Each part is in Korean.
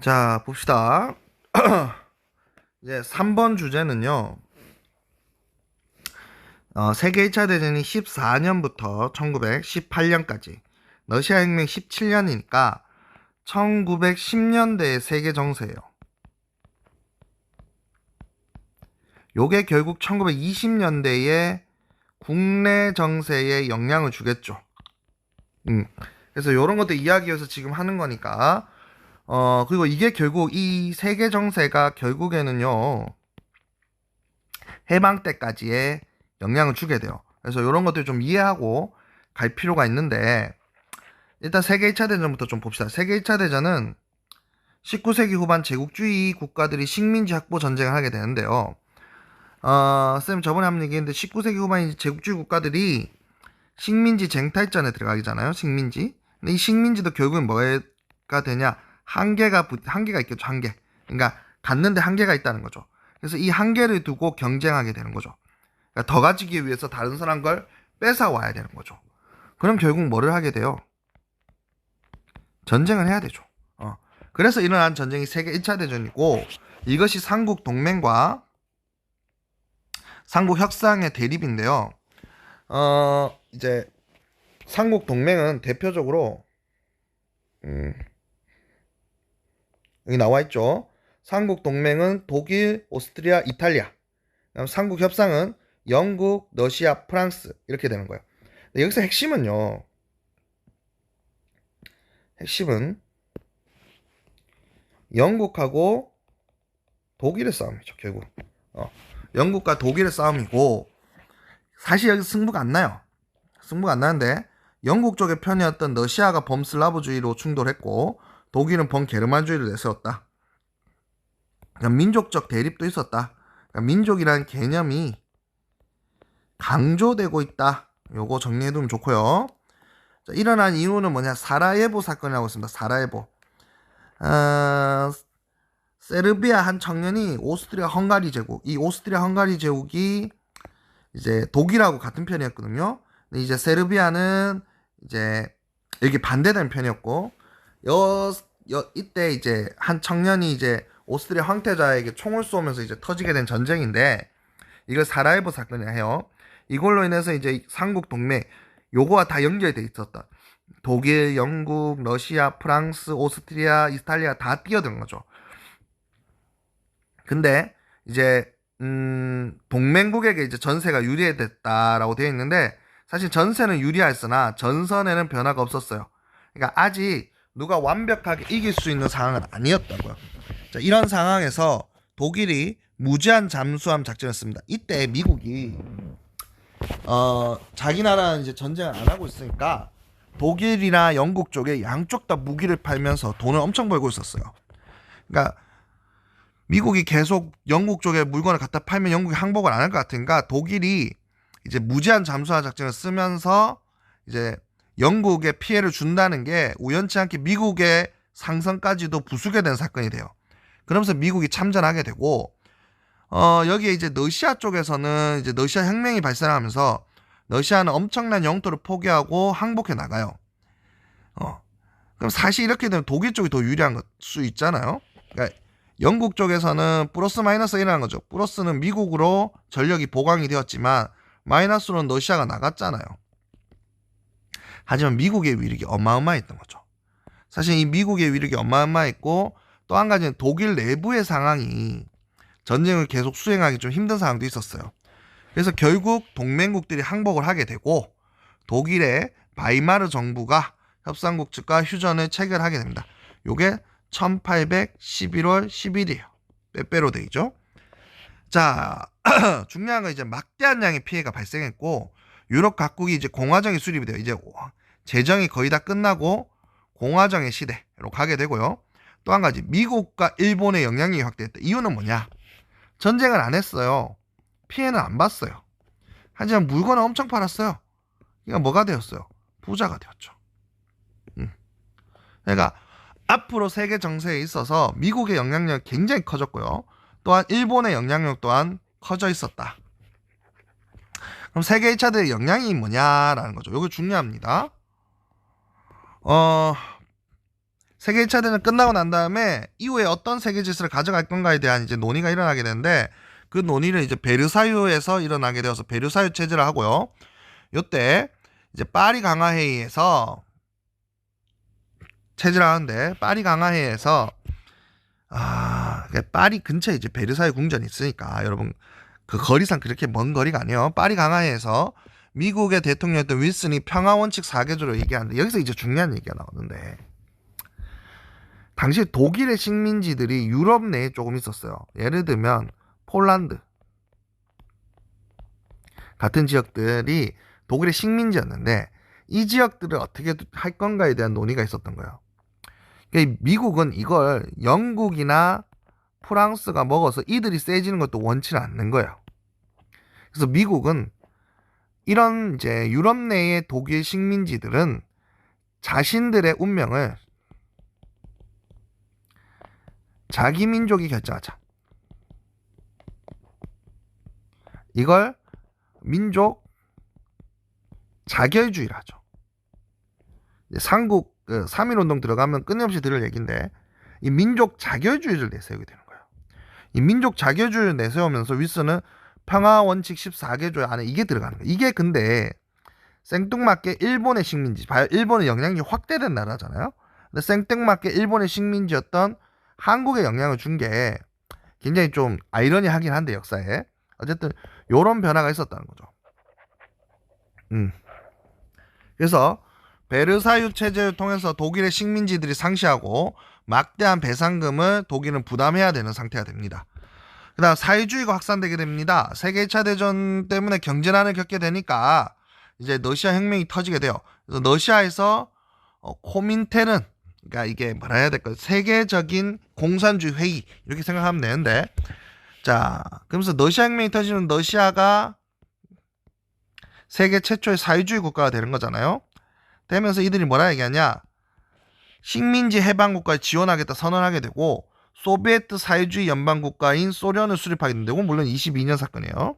자, 봅시다. 이제 3번 주제는요. 어, 세계 1차 대전이 14년부터 1918년까지, 러시아 혁명 17년이니까 1910년대의 세계 정세예요. 요게 결국 1920년대의 국내 정세에 영향을 주겠죠. 음. 그래서 요런 것들 이야기해서 지금 하는 거니까 어, 그리고 이게 결국 이 세계 정세가 결국에는요, 해방 때까지의 영향을 주게 돼요. 그래서 이런 것들 좀 이해하고 갈 필요가 있는데, 일단 세계 1차 대전부터 좀 봅시다. 세계 1차 대전은 19세기 후반 제국주의 국가들이 식민지 확보 전쟁을 하게 되는데요. 어, 쌤 저번에 한번 얘기했는데 19세기 후반 제국주의 국가들이 식민지 쟁탈전에 들어가잖아요. 식민지. 근데 이 식민지도 결국엔 뭐가 되냐? 한계가 붙- 한계가 있겠죠 한계. 그러니까 갖는데 한계가 있다는 거죠. 그래서 이 한계를 두고 경쟁하게 되는 거죠. 그러니까 더 가지기 위해서 다른 사람 걸 뺏어 와야 되는 거죠. 그럼 결국 뭐를 하게 돼요? 전쟁을 해야 되죠. 어. 그래서 일어난 전쟁이 세계 1차 대전이고 이것이 삼국 동맹과 삼국 협상의 대립인데요. 어 이제 삼국 동맹은 대표적으로 음 여기 나와 있죠. 삼국 동맹은 독일, 오스트리아, 이탈리아. 삼국 협상은 영국, 러시아, 프랑스 이렇게 되는 거예요. 여기서 핵심은요. 핵심은 영국하고 독일의 싸움이죠. 결국. 어, 영국과 독일의 싸움이고 사실 여기 승부가 안 나요. 승부가 안 나는데 영국 쪽의 편이었던 러시아가 범슬라브주의로 충돌했고 독일은 범게르만주의를 내세웠다. 그러니까 민족적 대립도 있었다. 그러니까 민족이라는 개념이 강조되고 있다. 요거 정리해두면 좋고요. 자, 일어난 이유는 뭐냐? 사라예보 사건이라고 있습니다. 사라예보. 어, 세르비아 한 청년이 오스트리아 헝가리 제국, 이 오스트리아 헝가리 제국이 이제 독일하고 같은 편이었거든요. 근데 이제 세르비아는 이제 여기 반대되는 편이었고, 여, 여 이때 이제 한 청년이 이제 오스트리아 황태자에게 총을 쏘면서 이제 터지게 된 전쟁인데 이걸 사라예보 사건이라 해요. 이걸로 인해서 이제 삼국 동맹 요거와 다 연결돼 있었다. 독일, 영국, 러시아, 프랑스, 오스트리아, 이탈리아 다 뛰어든 거죠. 근데 이제 음, 동맹국에게 이제 전세가 유리했다라고 되어 있는데 사실 전세는 유리했으나 전선에는 변화가 없었어요. 그러니까 아직 누가 완벽하게 이길 수 있는 상황은 아니었다고요. 자, 이런 상황에서 독일이 무제한 잠수함 작전을 씁니다. 이때 미국이 어, 자기 나라는 이제 전쟁을 안 하고 있으니까 독일이나 영국 쪽에 양쪽 다 무기를 팔면서 돈을 엄청 벌고 있었어요. 그러니까 미국이 계속 영국 쪽에 물건을 갖다 팔면 영국이 항복을 안 할 것 같으니까 독일이 이제 무제한 잠수함 작전을 쓰면서 이제 영국에 피해를 준다는 게 우연치 않게 미국의 상선까지도 부수게 된 사건이 돼요. 그러면서 미국이 참전하게 되고 어 여기에 이제 러시아 쪽에서는 이제 러시아 혁명이 발생하면서 러시아는 엄청난 영토를 포기하고 항복해 나가요. 어 그럼 사실 이렇게 되면 독일 쪽이 더 유리한 걸수 있잖아요. 그러니까 영국 쪽에서는 플러스 마이너스 일어난 거죠. 플러스는 미국으로 전력이 보강이 되었지만 마이너스로는 러시아가 나갔잖아요. 하지만 미국의 위력이 어마어마했던 거죠. 사실 이 미국의 위력이 어마어마했고 또 한 가지는 독일 내부의 상황이 전쟁을 계속 수행하기 좀 힘든 상황도 있었어요. 그래서 결국 동맹국들이 항복을 하게 되고 독일의 바이마르 정부가 협상국 측과 휴전을 체결하게 됩니다. 요게 1811월 10일이에요. 빼빼로 데이죠. 자, 중요한 건 이제 막대한 양의 피해가 발생했고 유럽 각국이 이제 공화정이 수립이 돼요. 이제 재정이 거의 다 끝나고 공화정의 시대로 가게 되고요. 또 한 가지 미국과 일본의 영향력이 확대했다. 이유는 뭐냐? 전쟁을 안 했어요. 피해는 안 봤어요. 하지만 물건을 엄청 팔았어요. 그러니까 뭐가 되었어요? 부자가 되었죠. 음. 그러니까 앞으로 세계 정세에 있어서 미국의 영향력이 굉장히 커졌고요. 또한 일본의 영향력 또한 커져 있었다. 그럼 세계 1차 대의 영향이 뭐냐라는 거죠. 이거 중요합니다. 어, 세계 1차 대전 끝나고 난 다음에 이후에 어떤 세계 질서를 가져갈 건가에 대한 이제 논의가 일어나게 되는데 그 논의는 이제 베르사유에서 일어나게 되어서 베르사유 체제를 하고요. 요때 이제 파리 강화 회의에서 체제를 하는데 파리 강화 회의에서 아, 그러니까 파리 근처에 이제 베르사유 궁전이 있으니까 여러분 그 거리상 그렇게 먼 거리가 아니에요. 파리 강화회에서 미국의 대통령이었던 윌슨이 평화 원칙 4개조를 얘기하는데 여기서 이제 중요한 얘기가 나오는데 당시 독일의 식민지들이 유럽 내에 조금 있었어요. 예를 들면 폴란드 같은 지역들이 독일의 식민지였는데 이 지역들을 어떻게 할 건가에 대한 논의가 있었던 거예요. 그러니까 미국은 이걸 영국이나 프랑스가 먹어서 이들이 세지는 것도 원치 는 않는 거예요. 그래서 미국은 이런 이제 유럽 내의 독일 식민지들은 자신들의 운명을 자기 민족이 결정하자. 이걸 민족 자결주의라 하죠. 삼국 그 3.1 운동 들어가면 끊임없이 들을 얘기인데 이 민족 자결주의를 내세우게 되는 거예요. 이 민족 자결주의를 내세우면서 윌슨은 평화 원칙 14개조 안에 이게 들어가는 거예요. 이게 근데 생뚱맞게 일본의 식민지, 봐요. 일본은 영향력이 확대된 나라잖아요. 근데 생뚱맞게 일본의 식민지였던 한국에 영향을 준 게 굉장히 좀 아이러니하긴 한데 역사에 어쨌든 요런 변화가 있었다는 거죠. 음. 그래서 베르사유 체제를 통해서 독일의 식민지들이 상시하고 막대한 배상금을 독일은 부담해야 되는 상태가 됩니다. 그 다음 사회주의가 확산되게 됩니다. 세계 1차 대전 때문에 경제난을 겪게 되니까 이제 러시아 혁명이 터지게 돼요. 그래서 러시아에서 어, 코민테른 그러니까 이게 뭐라 해야 될까 세계적인 공산주의 회의 이렇게 생각하면 되는데 자 그러면서 러시아 혁명이 터지면 러시아가 세계 최초의 사회주의 국가가 되는 거잖아요. 되면서 이들이 뭐라 얘기하냐 식민지 해방 국가에 지원하겠다 선언하게 되고 소비에트 사회주의 연방 국가인 소련을 수립하게 된다고 물론 22년 사건이에요.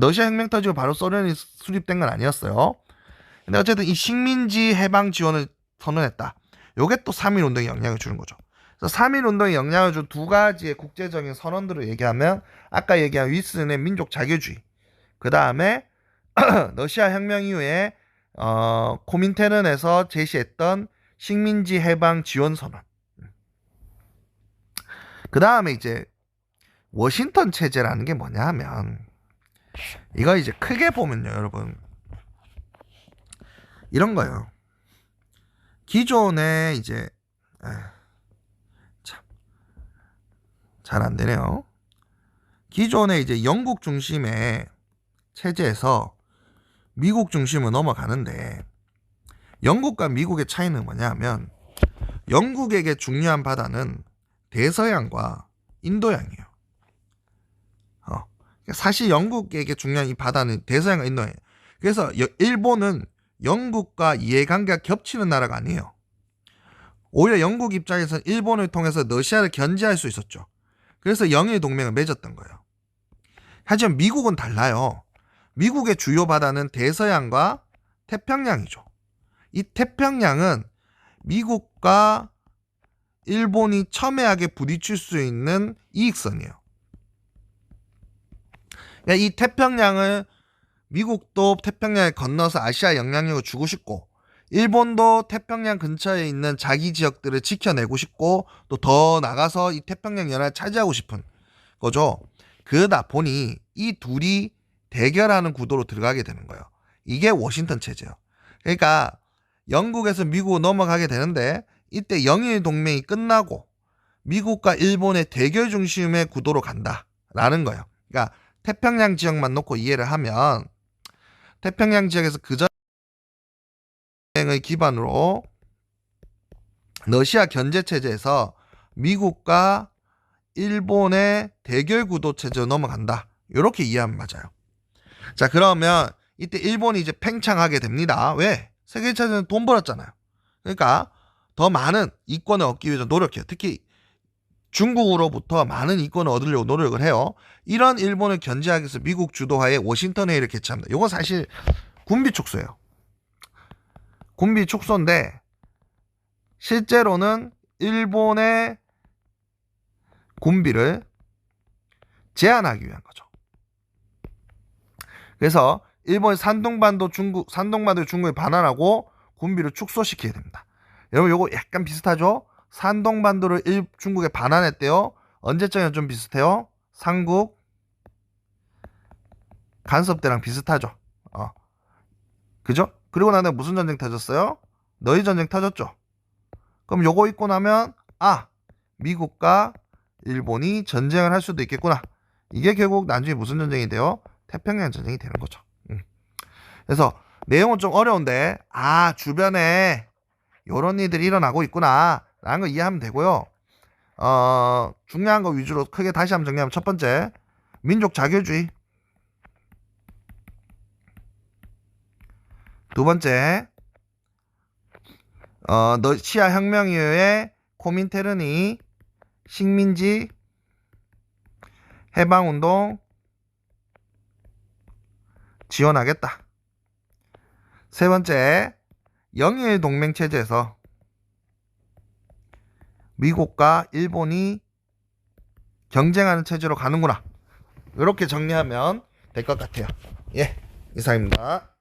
러시아 혁명 터지고 바로 소련이 수립된 건 아니었어요. 근데 어쨌든 이 식민지 해방 지원을 선언했다. 요게 또 3.1 운동에 영향을 주는 거죠. 그래서 3.1 운동에 영향을 준 두 가지의 국제적인 선언들을 얘기하면 아까 얘기한 위슨의 민족 자교주의 그 다음에 러시아 혁명 이후에 어, 코민테른에서 제시했던 식민지 해방 지원 선언. 그 다음에 이제 워싱턴 체제라는 게 뭐냐 하면 이거 이제 크게 보면요, 여러분. 이런 거예요. 기존에 이제 참 잘 안 되네요. 기존에 이제 영국 중심의 체제에서 미국 중심으로 넘어가는데 영국과 미국의 차이는 뭐냐면 영국에게 중요한 바다는 대서양과 인도양이에요. 어. 사실 영국에게 중요한 이 바다는 대서양과 인도양이에요. 그래서 일본은 영국과 이해관계가 겹치는 나라가 아니에요. 오히려 영국 입장에서는 일본을 통해서 러시아를 견제할 수 있었죠. 그래서 영일 동맹을 맺었던 거예요. 하지만 미국은 달라요. 미국의 주요 바다는 대서양과 태평양이죠. 이 태평양은 미국과 일본이 첨예하게 부딪힐 수 있는 이익선이에요. 그러니까 이 태평양을 미국도 태평양을 건너서 아시아 영향력을 주고 싶고 일본도 태평양 근처에 있는 자기 지역들을 지켜내고 싶고 또 더 나가서 이 태평양 연안을 차지하고 싶은 거죠. 그러다 보니 이 둘이 대결하는 구도로 들어가게 되는 거예요. 이게 워싱턴 체제예요. 그러니까 영국에서 미국으로 넘어가게 되는데 이때 영일 동맹이 끝나고 미국과 일본의 대결 중심의 구도로 간다라는 거예요. 그러니까 태평양 지역만 놓고 이해를 하면 태평양 지역에서 그전 의 기반으로 러시아 견제 체제에서 미국과 일본의 대결 구도 체제로 넘어간다. 이렇게 이해하면 맞아요. 자, 그러면 이때 일본이 이제 팽창하게 됩니다. 왜? 세계 1차전에 돈 벌었잖아요. 그러니까 더 많은 이권을 얻기 위해서 노력해요. 특히 중국으로부터 많은 이권을 얻으려고 노력을 해요. 이런 일본을 견제하기 위해서 미국 주도하에 워싱턴 회의를 개최합니다. 이건 사실 군비 축소예요. 군비 축소인데 실제로는 일본의 군비를 제한하기 위한 거죠. 그래서 일본이 산동반도 중국 산동반도 중국에 반환하고 군비를 축소시켜야 됩니다. 여러분 요거 약간 비슷하죠? 산동반도를 일, 중국에 반환했대요. 언제쯤이랑 좀 비슷해요? 삼국 간섭 때랑 비슷하죠. 어. 그죠? 그리고 나서 무슨 전쟁 터졌어요? 너희 전쟁 터졌죠. 그럼 요거 있고 나면 아 미국과 일본이 전쟁을 할 수도 있겠구나. 이게 결국 나중에 무슨 전쟁이 돼요? 태평양 전쟁이 되는 거죠. 음. 그래서 내용은 좀 어려운데 아 주변에 요런 일들이 일어나고 있구나 라는 거 이해하면 되고요. 어 중요한 거 위주로 크게 다시 한번 정리하면 첫 번째 민족 자결주의 두 번째 어, 러시아 혁명 이후에 코민테른이 식민지 해방운동 지원하겠다. 세 번째, 영일 동맹 체제에서 미국과 일본이 경쟁하는 체제로 가는구나. 이렇게 정리하면 될 것 같아요. 예, 이상입니다.